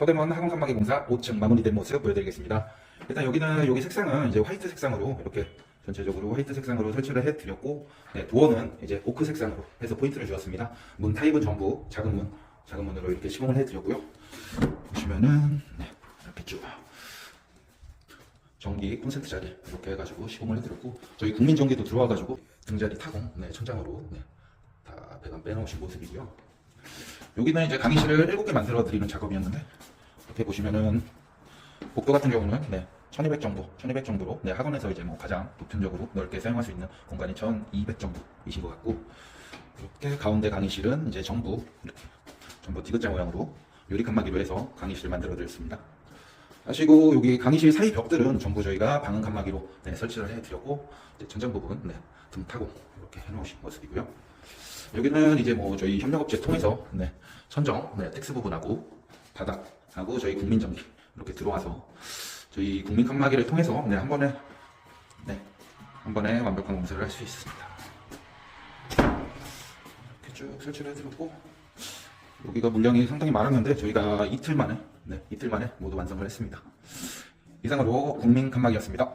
서대문 칸막이 공사 5층 마무리된 모습 보여드리겠습니다. 일단 여기는 여기 색상은 이제 화이트 색상으로 이렇게 전체적으로 화이트 색상으로 설치를 해드렸고 네, 도어는 이제 오크 색상으로 해서 포인트를 주었습니다. 문 타입은 전부 작은 문, 작은 문으로 이렇게 시공을 해드렸고요. 보시면은 네, 이렇게 쭉 전기 콘센트 자리 이렇게 해가지고 시공을 해드렸고 저희 국민 전기도 들어와가지고 등자리 타공 네, 천장으로 네, 다 배관 빼놓으신 모습이고요. 여기는 이제 강의실을 7개 만들어 드리는 작업이었는데 이렇게 보시면은 복도 같은 경우는 네, 1200 정도, 1200 정도로 네, 학원에서 이제 뭐 가장 보편적으로 넓게 사용할 수 있는 공간이 1200 정도이신 것 같고 이렇게 가운데 강의실은 이제 전부 이렇게 전부 디귿자 모양으로 유리 칸막이로 해서 강의실을 만들어 드렸습니다. 하시고 여기 강의실 사이 벽들은 전부 저희가 방음 칸막이로 네, 설치를 해드렸고 천장 부분 네, 등 타고 이렇게 해놓으신 모습이고요. 여기는 이제 뭐 저희 협력업체 통해서 네, 선정 네, 텍스 부분하고 바닥하고 저희 국민전기 이렇게 들어와서 저희 국민 칸막이를 통해서 네, 한 번에 네, 한 번에 완벽한 공사를 할 수 있습니다. 이렇게 쭉 설치를 해드렸고 여기가 물량이 상당히 많았는데 저희가 이틀 만에 네, 이틀 만에 모두 완성을 했습니다. 이상으로 국민 칸막이였습니다.